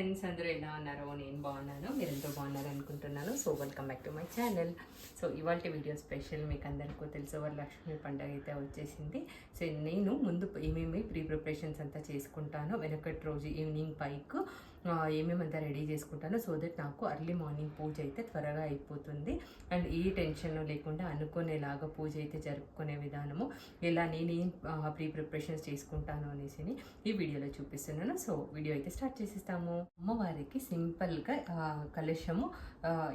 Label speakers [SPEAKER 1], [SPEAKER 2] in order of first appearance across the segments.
[SPEAKER 1] Friends అందరూ ఎలా ఉన్నారో నేను బాగున్నాను మీరు ఎంతో బాగున్నారు అనుకుంటున్నాను. So welcome back to my channel so ఇవాళ వీడియో స్పెషల్ మీకు అందరికీ తెలుసు. వరలక్ష్మి పండుగ అయితే వచ్చేసింది. సో నేను ముందు ఏమేమి ప్రీ ప్రిపరేషన్స్ అంతా చేసుకుంటాను వెనకటి రోజు ఈవినింగ్ పైకు ఏమేమంతా రెడీ చేసుకుంటాను సో దట్ నాకు అర్లీ మార్నింగ్ పూజ అయితే త్వరగా అయిపోతుంది. అండ్ ఏ టెన్షన్ లేకుండా అనుకునేలాగా పూజ అయితే జరుపుకునే విధానము ఎలా నేనేం ప్రీ ప్రిపరేషన్స్ చేసుకుంటాను అనేసి ఈ వీడియోలో చూపిస్తున్నాను. సో వీడియో అయితే స్టార్ట్ చేసేస్తాము. అమ్మవారికి సింపుల్గా కలశము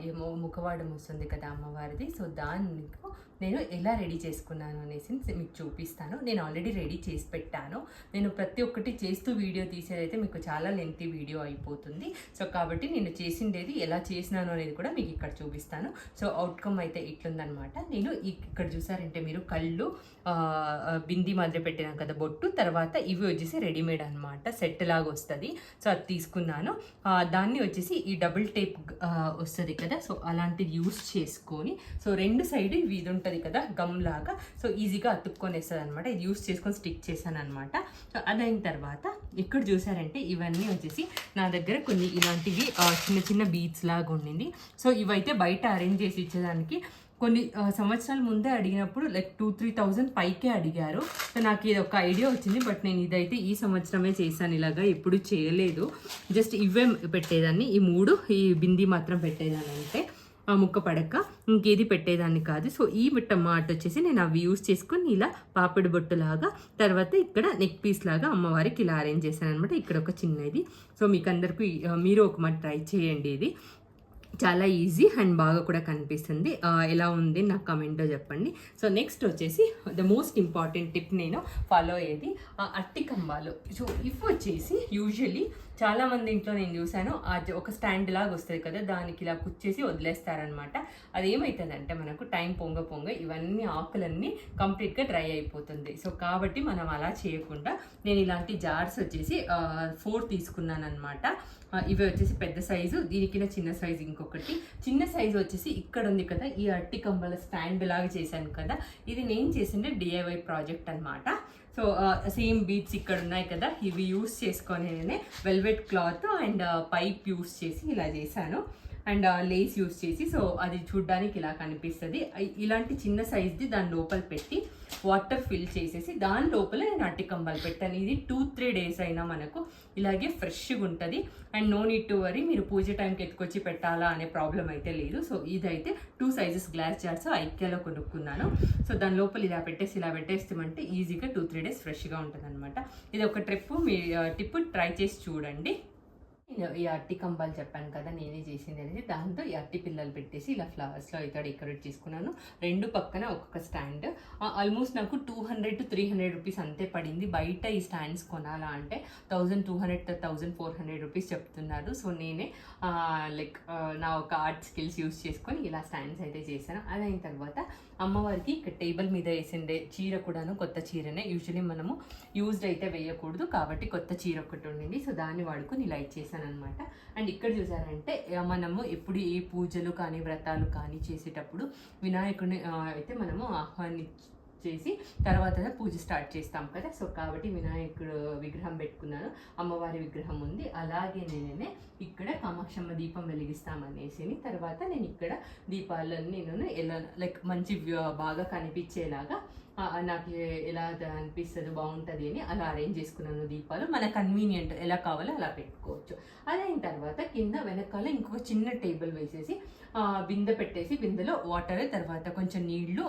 [SPEAKER 1] ఏమో ముఖవాడం వస్తుంది కదా అమ్మవారిది. సో దానికి నేను ఎలా రెడీ చేసుకున్నాను అనేసి మీకు చూపిస్తాను. నేను ఆల్రెడీ రెడీ చేసి పెట్టాను. నేను ప్రతి ఒక్కటి చేస్తూ వీడియో తీసేదైతే మీకు చాలా లెంతీ వీడియో అయిపోతుంది. సో కాబట్టి నేను చేసిండేది ఎలా చేసినాను అనేది కూడా మీకు ఇక్కడ చూపిస్తాను. సో అవుట్కమ్ అయితే ఇట్లుందనమాట నేను ఇక్కడ చూసారంటే మీరు కళ్ళు బింది మాదిరి పెట్టినాం కదా బొట్టు. తర్వాత ఇవి వచ్చేసి రెడీమేడ్ అనమాట సెట్ లాగా వస్తుంది. సో అది తీసుకున్నాను. దాన్ని వచ్చేసి ఈ డబుల్ టేప్ వస్తుంది కదా. సో అలాంటిది యూస్ చేసుకొని. సో రెండు సైడ్ ఇవి ఇది ఉంటుంది కదా గమ్ లాగా. సో ఈజీగా అతుక్కొని వేస్తుంది అనమాట ఇది యూస్ చేసుకొని స్టిక్ చేశాను అనమాట సో అదైన తర్వాత ఇక్కడ చూసారంటే ఇవన్నీ వచ్చేసి నా దగ్గర కొన్ని ఇలాంటివి చిన్న చిన్న బీట్స్ లాగా ఉండింది. సో ఇవైతే బయట అరేంజ్ చేసి ఇచ్చేదానికి కొన్ని సంవత్సరాల ముందే అడిగినప్పుడు లైక్ టూ త్రీ థౌజండ్ పైకే అడిగారు. సో నాకు ఇది ఒక ఐడియా వచ్చింది బట్ నేను ఇదైతే ఈ సంవత్సరమే చేశాను. ఇలాగా ఎప్పుడు చేయలేదు. జస్ట్ ఇవే పెట్టేదాన్ని. ఈ మూడు ఈ బింది మాత్రం పెట్టేదాన్ని అంటే ముక్క పడక ఇంకేది పెట్టేదాన్ని కాదు. సో ఈ టమాట వచ్చేసి నేను అవి యూస్ చేసుకుని ఇలా పాపిడి బొట్టులాగా తర్వాత ఇక్కడ నెక్ పీస్ లాగా అమ్మవారికి ఇలా అరేంజ్ చేశాను అనమాట ఇక్కడ ఒక చిన్నది. సో మీకు అందరికీ మీరు ఒక మాట ట్రై చేయండి ఇది. చాలా ఈజీ అండ్ బాగా కూడా కనిపిస్తుంది. ఎలా ఉంది నాకు కమెంట్లో చెప్పండి. సో నెక్స్ట్ వచ్చేసి ద మోస్ట్ ఇంపార్టెంట్ టిప్ నేను ఫాలో అయ్యేది అట్టి కంబాలు. సో ఇవి వచ్చేసి యూజువలీ చాలా మంది ఇంట్లో నేను చూశాను అది ఒక స్టాండ్ లాగా వస్తుంది కదా దానికి ఇలా కుచ్చేసి వదిలేస్తారనమాట అది ఏమవుతుందంటే మనకు టైం పొంగ పొంగ ఇవన్నీ ఆకులన్నీ కంప్లీట్గా డ్రై అయిపోతుంది. సో కాబట్టి మనం అలా చేయకుండా నేను ఇలాంటి జార్స్ వచ్చేసి ఫోర్ తీసుకున్నాను అనమాట ఇవి వచ్చేసి పెద్ద సైజు దీనికి చిన్న సైజు ఇంకొకటి. చిన్న సైజు వచ్చేసి ఇక్కడ ఉంది కదా ఈ అట్టి కంబల స్టాండ్ లాగా చేశాను కదా ఇది నేను చేసిన డిఐవై ప్రాజెక్ట్ అన్నమాట. సో సేమ్ బీట్స్ ఇక్కడ ఉన్నాయి కదా. ఇవి యూస్ చేసుకొని నేనే velvet cloth and pipe use చేసి ఇలా చేశాను. అండ్ లేస్ యూస్ చేసి సో అది చూడ్డానికి ఇలా కనిపిస్తుంది. ఇలాంటి చిన్న సైజ్ది దాని లోపల పెట్టి వాటర్ ఫిల్ చేసేసి దాని లోపల నేను అట్టి కంబాలు పెట్టాను ఇది టూ త్రీ డేస్ అయినా మనకు ఇలాగే ఫ్రెష్గా ఉంటుంది. And no need to worry మీరు పూజ టైంకి ఎత్తుకొచ్చి పెట్టాలా అనే ప్రాబ్లం అయితే లేదు. సో ఇదైతే టూ సైజెస్ గ్లాస్ జార్స్ ఐక్యాలో కొనుక్కున్నాను. సో దాని లోపల ఇలా పెట్టేసి ఇలా పెట్టేస్తామంటే ఈజీగా టూ త్రీ డేస్ ఫ్రెష్గా ఉంటుంది అనమాట ఇది ఒక ట్రిప్ మీ టిప్ ట్రై చేసి చూడండి. నేను ఈ అట్టి కంబాలు చెప్పాను కదా నేనే చేసింది అనేది. దాంతో ఈ అట్టి పిల్లలు పెట్టేసి ఇలా ఫ్లవర్స్లో అయితే డెకరేట్ చేసుకున్నాను. రెండు పక్కన ఒక్కొక్క స్టాండ్ ఆల్మోస్ట్ నాకు two hundred to three hundred rupees అంతే పడింది. బయట ఈ స్టాండ్స్ కొనాలా అంటే thousand two hundred thousand four hundred rupees చెప్తున్నారు. సో నేనే లైక్ నా ఒక ఆర్ట్ స్కిల్స్ యూస్ చేసుకొని ఇలా స్టాండ్స్ అయితే చేశాను. అదైన తర్వాత అమ్మవారికి ఇక్కడ టేబుల్ మీద వేసిండే చీర కూడాను కొత్త చీరనే. యూజువలీ మనము యూజ్డ్ అయితే వేయకూడదు కాబట్టి కొత్త చీర ఒకటి ఉండింది. సో దాన్ని వాడుకుని ఇలా చేశాను అనమాట అండ్ ఇక్కడ చూసారంటే మనము ఎప్పుడు ఏ పూజలు కానీ వ్రతాలు కానీ చేసేటప్పుడు వినాయకుడిని అయితే మనము ఆహ్వాని చేసి తర్వాత పూజ స్టార్ట్ చేస్తాం కదా. సో కాబట్టి వినాయకుడు విగ్రహం పెట్టుకున్నాను. అమ్మవారి విగ్రహం ఉంది. అలాగే నేనే ఇక్కడ కామాక్షమ్మ దీపం వెలిగిస్తామనేసి తర్వాత నేను ఇక్కడ దీపాలన్నీ నేను ఎలా లైక్ మంచి వ్య- బాగా కనిపించేలాగా నాకు ఎలా అనిపిస్తుంది బాగుంటుంది అని అలా అరేంజ్ చేసుకున్నాను దీపాలు. మన కన్వీనియంట్ ఎలా కావాలో అలా పెట్టుకోవచ్చు. అదైన తర్వాత కింద వెనకాల ఇంకొక చిన్న టేబుల్ వేసేసి బిందె పెట్టేసి బిందెలో వాటర్ తర్వాత కొంచెం నీళ్ళు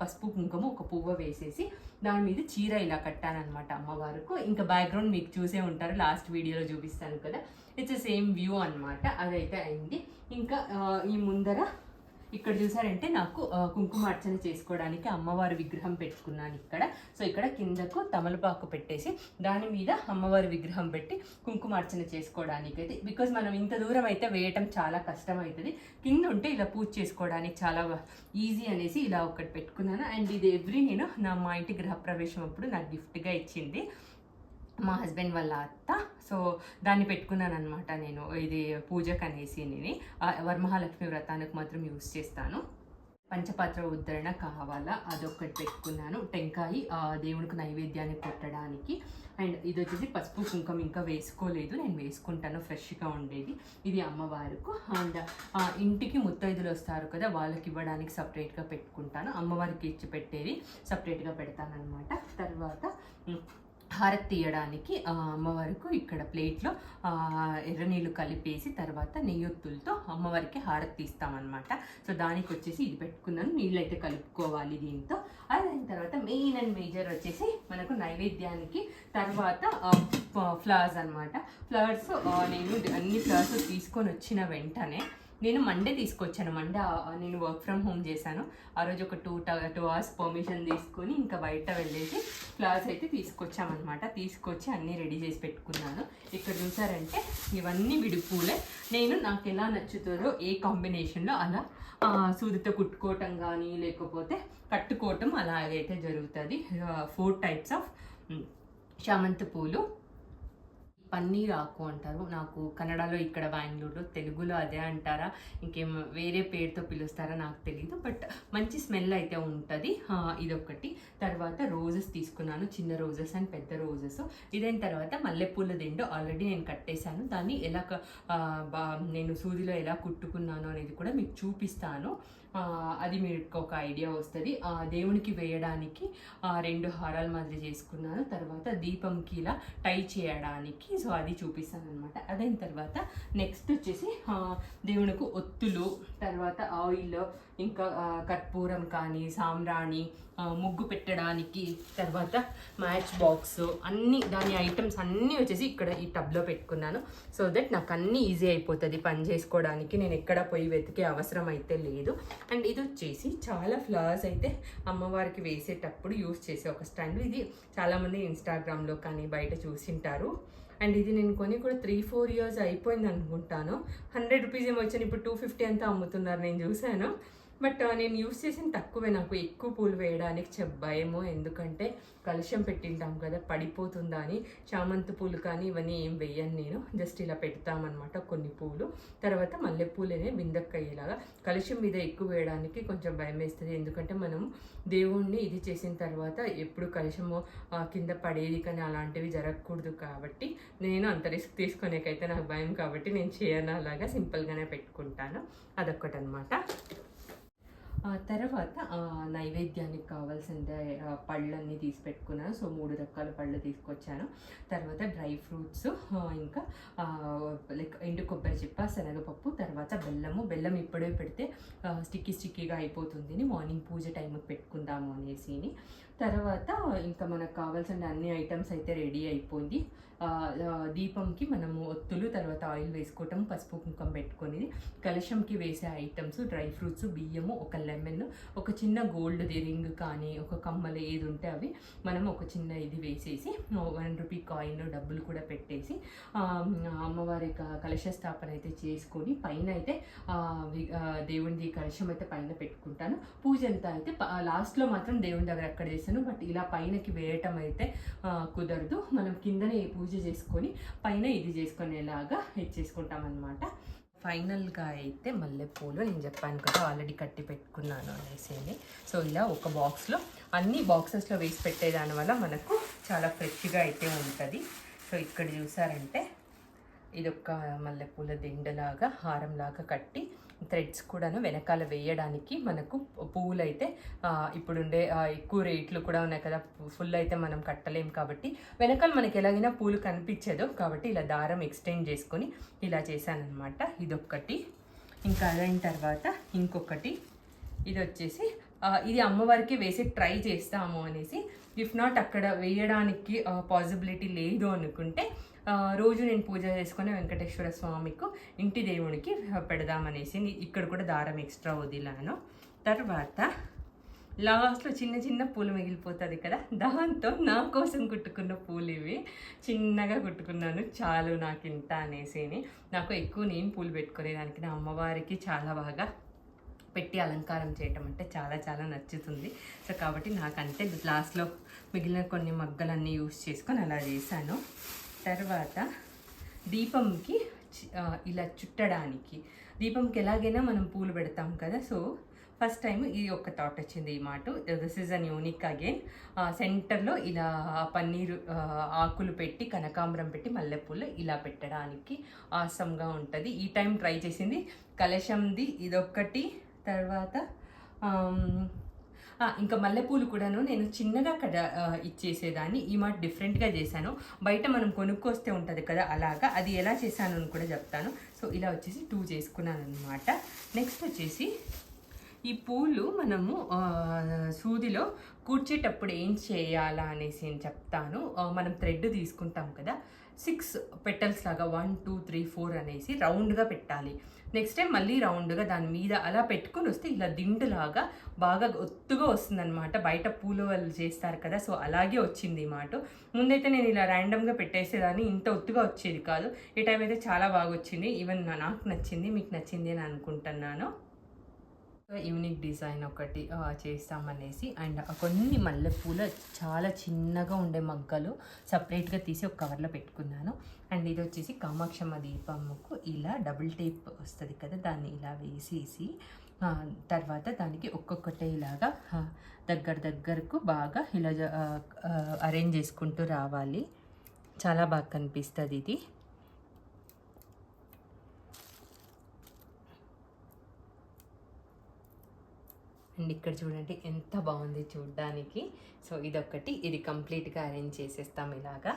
[SPEAKER 1] పసుపు కుంకుమ ఒక పువ్వు వేసేసి దాని మీద చీర ఇలా కట్టానమాట అమ్మవారికి. ఇంకా బ్యాక్గ్రౌండ్ మీకు చూసే ఉంటారు లాస్ట్ వీడియోలో చూపిస్తాను కదా. ఇట్స్ సేమ్ వ్యూ అనమాట అదైతే అయింది. ఇంకా ఈ ముందర ఇక్కడ చూసారంటే నాకు కుంకుమార్చన చేసుకోవడానికి అమ్మవారి విగ్రహం పెట్టుకున్నాను ఇక్కడ. సో ఇక్కడ కిందకు తమలపాకు పెట్టేసి దాని మీద అమ్మవారి విగ్రహం పెట్టి కుంకుమార్చన చేసుకోవడానికి అయితే బికాజ్ మనం ఇంత దూరం అయితే వేయటం చాలా కష్టం అవుతుంది కింద ఉంటే ఇలా పూజ చేసుకోవడానికి చాలా ఈజీ అనేసి ఇలా ఒకటి పెట్టుకున్నాను. అండ్ ఇది ఎవ్రీ నేను నా మా ఇంటి గృహప్రవేశం అప్పుడు నాకు గిఫ్ట్గా ఇచ్చింది. మా హస్బెండ్ వాళ్ళ అత్త. సో దాన్ని పెట్టుకున్నాను అనమాట నేను. ఇది పూజకు అనేసి నేను వరమహాలక్ష్మి వ్రతానికి మాత్రం యూస్ చేస్తాను. పంచపాత్ర ఉద్ధరణ కావాలా? అదొక్కటి పెట్టుకున్నాను. టెంకాయ దేవుడికి నైవేద్యాన్ని నైవేద్యానికి కొట్టడానికి. అండ్ ఇది వచ్చేసి పసుపు కుంకం ఇంకా వేసుకోలేదు. నేను వేసుకుంటాను ఫ్రెష్గా ఉండేది. ఇది అమ్మవారికి. అండ్ ఇంటికి ముత్తైదులు వస్తారు కదా వాళ్ళకి ఇవ్వడానికి సపరేట్గా పెట్టుకుంటాను. అమ్మవారికి ఇచ్చి పెట్టేది సపరేట్గా పెడతాను అనమాట తర్వాత హారతి తీయడానికి అమ్మవారికి ఇక్కడ ప్లేట్లో ఎర్ర ఎర్రనీళ్ళు కలిపేసి తర్వాత నెయ్యొత్తులతో అమ్మవారికి హారతి తీస్తామన్నమాట. సో దానికి వచ్చేసి ఇది పెట్టుకున్నాను. నీళ్ళు అయితే కలుపుకోవాలి దీంతో. అదైన తర్వాత మెయిన్ అండ్ మేజర్ వచ్చేసి మనకు నైవేద్యానికి తర్వాత ఫ్లవర్స్ అనమాట ఫ్లవర్స్ నేను అన్ని ఫ్లవర్స్ తీసుకొని వచ్చిన వెంటనే నేను మండే తీసుకొచ్చాను. మండే నేను వర్క్ ఫ్రమ్ హోమ్ చేశాను. ఆ రోజు ఒక టూ టూ అవర్స్ పర్మిషన్ తీసుకొని ఇంకా బయట వెళ్ళేసి క్లాస్ అయితే తీసుకొచ్చామన్నమాట. తీసుకొచ్చి అన్నీ రెడీ చేసి పెట్టుకున్నాను. ఇక్కడ చూసారంటే ఇవన్నీ విడిపూలే. నేను నాకు ఎలా నచ్చుతుందో ఏ కాంబినేషన్లో అలా సూదితో కుట్టుకోవటం కానీ లేకపోతే కట్టుకోవటం అలాగైతే జరుగుతుంది. ఫోర్ టైప్స్ ఆఫ్ చామంతి పూలు పన్నీర్ ఆకు అంటారు. నాకు కన్నడలో ఇక్కడ బెంగళూరులో తెలుగులో అదే అంటారా? ఇంకేం వేరే పేరుతో పిలుస్తారా నాకు తెలియదు బట్ మంచి స్మెల్ అయితే ఉంటుంది. ఇదొకటి తర్వాత రోజెస్ తీసుకున్నాను. చిన్న రోజెస్ అండ్ పెద్ద రోజెస్. ఇదైన తర్వాత మల్లెపూల దిండు ఆల్రెడీ నేను కట్టేశాను. దాన్ని ఎలా బా నేను సూదిలో ఎలా కుట్టుకున్నాను అనేది కూడా మీకు చూపిస్తాను. అది మీకు ఒక ఐడియా వస్తుంది. ఆ, దేవునికి వేయడానికి రెండు హారాల మాదిరి చేసుకున్నాను. తర్వాత దీపంకి ఇలా టై చేయడానికి సో అది చూపిస్తాను అనమాట అదైన తర్వాత నెక్స్ట్ వచ్చేసి దేవునికి ఒత్తులు తర్వాత ఆయిల్ ఇంకా కర్పూరం కానీ సామ్రాణి ముగ్గు పెట్టడానికి తర్వాత మ్యాచ్ బాక్స్ అన్ని దాని ఐటమ్స్ అన్నీ వచ్చేసి ఇక్కడ ఈ టబ్లో పెట్టుకున్నాను. సో దట్ నాకు అన్నీ ఈజీ అయిపోతుంది పని చేసుకోవడానికి. నేను ఎక్కడ పోయి వెతికే అవసరం అయితే లేదు. అండ్ ఇది వచ్చేసి చాలా ఫ్లవర్స్ అయితే అమ్మవారికి వేసేటప్పుడు యూస్ చేసే ఒక స్టాండ్. ఇది చాలామంది ఇన్స్టాగ్రామ్లో కానీ బయట చూసింటారు. అండ్ ఇది నేను కొని కూడా త్రీ ఫోర్ ఇయర్స్ అయిపోయింది అనుకుంటాను హండ్రెడ్ రూపీస్ ఏమో వచ్చాను ఇప్పుడు టూ ఫిఫ్టీ అంతా అమ్ముతున్నారు. నేను చూశాను. బట్ నేను యూస్ చేసిన తక్కువే నాకు. ఎక్కువ పూలు వేయడానికి చె- భయము ఎందుకంటే కలుషం పెట్టింటాం కదా పడిపోతుందా అని. చామంతి పూలు కానీ ఇవన్నీ ఏం వేయను నేను. జస్ట్ ఇలా పెడతామన్నమాట కొన్ని పూలు. తర్వాత మల్లెపూలనే బిందక్కయ్యేలాగా. కలుషం మీద ఎక్కువ వేయడానికి కొంచెం భయం వేస్తుంది. ఎందుకంటే మనం దేవుణ్ణి ఇది చేసిన తర్వాత ఎప్పుడు కలుషము కింద పడేది కానీ అలాంటివి జరగకూడదు కాబట్టి నేను అంత రిస్క్ తీసుకునేకైతే నాకు భయం కాబట్టి నేను చేయను. అలాగా సింపుల్గానే పెట్టుకుంటాను. అదొక్కటి అనమాట ఆ తర్వాత నైవేద్యానికి కావాల్సిందే పళ్ళన్నీ తీసి పెట్టుకున్నాను సో మూడు రకాల పళ్ళు తీసుకొచ్చాను. తర్వాత డ్రై ఫ్రూట్స్ ఇంకా లైక్ ఎండు కొబ్బరి చిప్ప శనగపప్పు తర్వాత బెల్లము. బెల్లం ఇప్పుడే పెడితే స్టిక్కీ స్టిక్కీగా అయిపోతుంది అని మార్నింగ్ పూజ టైంకి పెట్టుకుందాము అనేసి తర్వాత ఇంకా మనకు కావాల్సిన అన్ని ఐటమ్స్ అయితే రెడీ అయిపోయింది. దీపంకి మనము ఒత్తులు తర్వాత ఆయిల్ వేసుకోవటం పసుపు కుంకం పెట్టుకొని కలశంకి వేసే ఐటమ్స్ డ్రై ఫ్రూట్స్ బియ్యము ఒక లెమన్ ఒక చిన్న గోల్డ్ రింగ్ కానీ ఒక కమ్మలు ఏది ఉంటే అవి మనం ఒక చిన్న ఇది వేసేసి వన్ రూపీ కాయిన్ డబ్బులు కూడా పెట్టేసి అమ్మవారి కలశ స్థాపన అయితే చేసుకొని పైన అయితే దేవుడి కలశం అయితే పైన పెట్టుకుంటాను. పూజ అంతా అయితే లాస్ట్లో మాత్రం దేవుని దగ్గర అక్కడ చేశాను బట్ ఇలా పైనకి వేయటం అయితే కుదరదు. మనం కిందనే పూజ పూజ చేసుకొని పైన ఇది చేసుకునేలాగా ఇది చేసుకుంటాం అనమాట ఫైనల్గా అయితే మల్లెపూలు నేను చెప్పాను కదా ఆల్రెడీ కట్టి పెట్టుకున్నాను అనేసి సో ఇలా ఒక బాక్స్లో అన్ని బాక్సెస్లో వేసి పెట్టేదాని వల్ల మనకు చాలా ఫ్రెష్గా అయితే ఉంటుంది. సో ఇక్కడ చూసారంటే ఇదొక మల్లెపూల దిండలాగా హారంలాగా కట్టి థ్రెడ్స్ కూడాను వెనకాల వేయడానికి మనకు పువ్వులు అయితే ఇప్పుడుండే ఎక్కువ రేట్లు కూడా ఉన్నాయి కదా. ఫుల్ అయితే మనం కట్టలేం కాబట్టి వెనకాల మనకి ఎలాగైనా పూలు కనిపించదు కాబట్టి ఇలా దారం ఎక్స్టెండ్ చేసుకొని ఇలా చేశానమాట ఇదొక్కటి. ఇంకా అదైన తర్వాత ఇంకొకటి. ఇది వచ్చేసి ఇది అమ్మవారికి వేసి ట్రై చేస్తాము అనేసి ఇఫ్ నాట్ అక్కడ వేయడానికి పాసిబిలిటీ లేదు అనుకుంటే రోజు నేను పూజ చేసుకుని వెంకటేశ్వర స్వామికి ఇంటి దేవునికి పెడదామనేసి ఇక్కడ కూడా దారం ఎక్స్ట్రా వదిలాను. తర్వాత లాస్ట్లో చిన్న చిన్న పూలు మిగిలిపోతుంది కదా దాంతో నా కోసం కుట్టుకున్న పూలు ఇవి చిన్నగా కుట్టుకున్నాను. చాలు నాకు ఇంత అనేసి నాకు ఎక్కువ నేను పూలు పెట్టుకునేదానికి నా అమ్మవారికి చాలా బాగా పెట్టి అలంకారం చేయటం అంటే చాలా చాలా నచ్చుతుంది. సో కాబట్టి నాకంటే లాస్ట్లో మిగిలిన కొన్ని మగ్గలన్నీ యూస్ చేసుకొని అలా చేశాను. తర్వాత దీపంకి ఇలా చుట్టడానికి. దీపంకి ఎలాగైనా మనం పూలు పెడతాం కదా. సో ఫస్ట్ టైం ఈ ఒక్క థాట్ వచ్చింది ఈ మాట. This is an unique again సెంటర్లో ఇలా పన్నీరు ఆకులు పెట్టి కనకాంబరం పెట్టి మల్లెపూలు ఇలా పెట్టడానికి ఆసంగా ఉంటుంది. ఈ టైం ట్రై చేసింది కలశంది ఇదొక్కటి. తర్వాత ఇంకా మల్లెపూలు కూడాను నేను చిన్నగా కడ ఇచ్చేసేదాన్ని. ఈ మాట డిఫరెంట్గా చేశాను. బయట మనం కొనుక్కొస్తే ఉంటుంది కదా అలాగా. అది ఎలా చేశాను అని కూడా చెప్తాను. సో ఇలా వచ్చేసి టూ చేసుకున్నాను అనమాట నెక్స్ట్ వచ్చేసి ఈ పూలు మనము సూదిలో కూర్చేటప్పుడు ఏం చేయాలా అనేసి నేను చెప్తాను. మనం థ్రెడ్ తీసుకుంటాం కదా. సిక్స్ పెటల్స్ లాగా వన్ టూ త్రీ ఫోర్ అనేసి రౌండ్గా పెట్టాలి. నెక్స్ట్ టైం మళ్ళీ రౌండ్గా దాని మీద అలా పెట్టుకొని వస్తే ఇలా దిండులాగా బాగా ఒత్తుగా వస్తుందన్నమాట. బయట పూలు వాళ్ళు చేస్తారు కదా సో అలాగే వచ్చింది మాట. ముందైతే నేను ఇలా ర్యాండమ్గా పెట్టేసేదాన్ని. ఇంత ఒత్తుగా వచ్చేది కాదు. ఈ టైం అయితే చాలా బాగా వచ్చింది. ఈవెన్ నాకు నచ్చింది మీకు నచ్చింది అని అనుకుంటున్నాను. యూనిక్ డిజైన్ ఒకటి చేస్తామనేసి. అండ్ కొన్ని మల్లెపూల చాలా చిన్నగా ఉండే మగ్గలు సపరేట్గా తీసి ఒక కవర్లో పెట్టుకున్నాను. అండ్ ఇది వచ్చేసి కామాక్షమ్మ దీపముకు ఇలా డబుల్ టేప్ వస్తుంది కదా దాన్ని ఇలా వేసేసి తర్వాత దానికి ఒక్కొక్కటే ఇలాగా దగ్గర దగ్గరకు బాగా ఇలా అరేంజ్ చేసుకుంటూ రావాలి. చాలా బాగా కనిపిస్తుంది ఇది. అండ్ ఇక్కడ చూడండి ఎంత బాగుంది చూడడానికి. సో ఇదొకటి ఇది కంప్లీట్గా అరేంజ్ చేసేస్తాం ఇలాగా.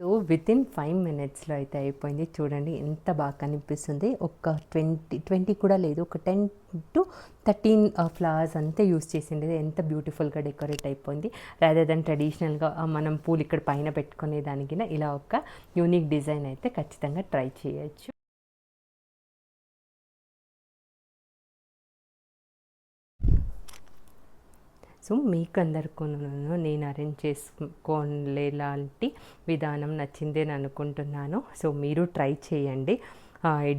[SPEAKER 1] సో విత్ ఇన్ ఫైవ్ మినిట్స్లో అయితే అయిపోయింది. చూడండి ఎంత బాగా కనిపిస్తుంది. ఒక ట్వంటీ ట్వంటీ కూడా లేదు. ఒక టెన్ టు థర్టీన్ ఫ్లవర్స్ అంతా యూస్ చేసింది. ఎంత బ్యూటిఫుల్గా డెకరేట్ అయిపోయింది. రాదర్ దెన్ ట్రెడిషనల్గా మనం పూలు ఇక్కడ పైన పెట్టుకునే దానికి ఇలా ఒక యూనిక్ డిజైన్ అయితే ఖచ్చితంగా ట్రై చేయొచ్చు. సో మీకందరికీ నేను అరేంజ్ చేసుకోలేలాంటి విధానం నచ్చింది అనుకుంటున్నాను సో మీరు ట్రై చేయండి.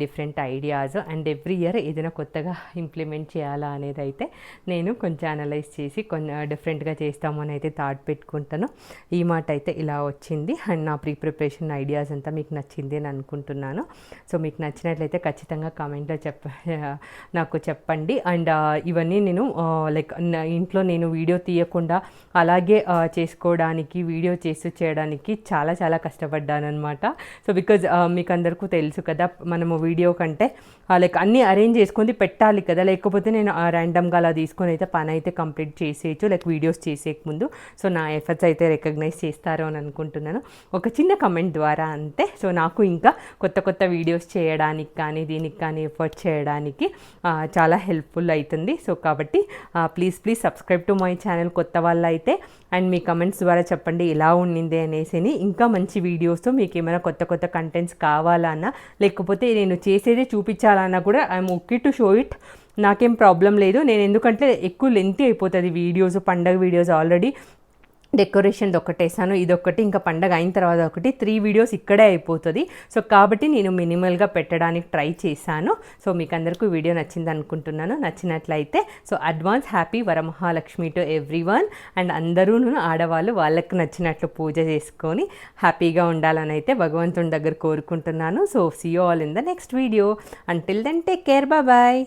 [SPEAKER 1] Different ideas and every year ఏదైనా కొత్తగా ఇంప్లిమెంట్ చేయాలా అనేది అయితే నేను కొంచెం అనలైజ్ చేసి కొన్ని డిఫరెంట్గా చేస్తామని అయితే థాట్ పెట్టుకుంటాను. ఈ మాట అయితే ఇలా వచ్చింది. అండ్ నా ప్రీ ప్రిపరేషన్ ఐడియాస్ అంతా మీకు నచ్చింది అని అనుకుంటున్నాను. సో మీకు నచ్చినట్లయితే ఖచ్చితంగా కామెంట్లో చెప్ప నాకు చెప్పండి. అండ్ ఇవన్నీ నేను లైక్ ఇంట్లో నేను వీడియో తీయకుండా అలాగే చేసుకోవడానికి వీడియో చేసి చేయడానికి చాలా చాలా కష్టపడ్డాను అనమాట సో బికాజ్ మీకు అందరికీ తెలుసు కదా మనము వీడియో కంటే లైక్ అన్నీ అరేంజ్ చేసుకొని పెట్టాలి కదా. లేకపోతే నేను ర్యాండమ్గా అలా తీసుకొని అయితే పని అయితే కంప్లీట్ చేసేయచ్చు లైక్ వీడియోస్ చేసేక ముందు. సో నా ఎఫర్ట్స్ అయితే రికగ్నైజ్ చేస్తారు అని అనుకుంటున్నాను. ఒక చిన్న కమెంట్ ద్వారా అంతే. సో నాకు ఇంకా కొత్త కొత్త వీడియోస్ చేయడానికి కానీ దీనికి కానీ ఎఫర్ట్ చేయడానికి చాలా హెల్ప్ఫుల్ అవుతుంది సో కాబట్టి please please subscribe to my channel కొత్త వాళ్ళు అయితే అండ్ మీ కమెంట్స్ ద్వారా చెప్పండి ఎలా ఉండింది అనేసి ఇంకా మంచి వీడియోస్తో మీకు ఏమైనా కొత్త కొత్త కంటెంట్స్ కావాలన్నా లేకపోతే నేను చేసేదే చూపించాలన్నా కూడా I'm okay to show it నాకేం ప్రాబ్లం లేదు. నేను ఎందుకంటే ఎక్కువ లెంత్ అయిపోతుంది వీడియోస్ పండగ వీడియోస్ ఆల్రెడీ డెకరేషన్ ఒకటేసాను ఇదొకటి ఇంకా పండగ అయిన తర్వాత ఒకటి. త్రీ వీడియోస్ ఇక్కడే అయిపోతుంది. సో కాబట్టి నేను మినిమల్గా పెట్టడానికి ట్రై చేశాను. సో మీకు అందరికీ వీడియో నచ్చింది అనుకుంటున్నాను. నచ్చినట్లయితే so advance happy Varamahalakshmi to everyone and అందరూ ఆడవాళ్ళు వాళ్ళకి నచ్చినట్లు పూజ చేసుకొని హ్యాపీగా ఉండాలని అయితే భగవంతుని దగ్గర కోరుకుంటున్నాను. So see all in the next video until then take care bye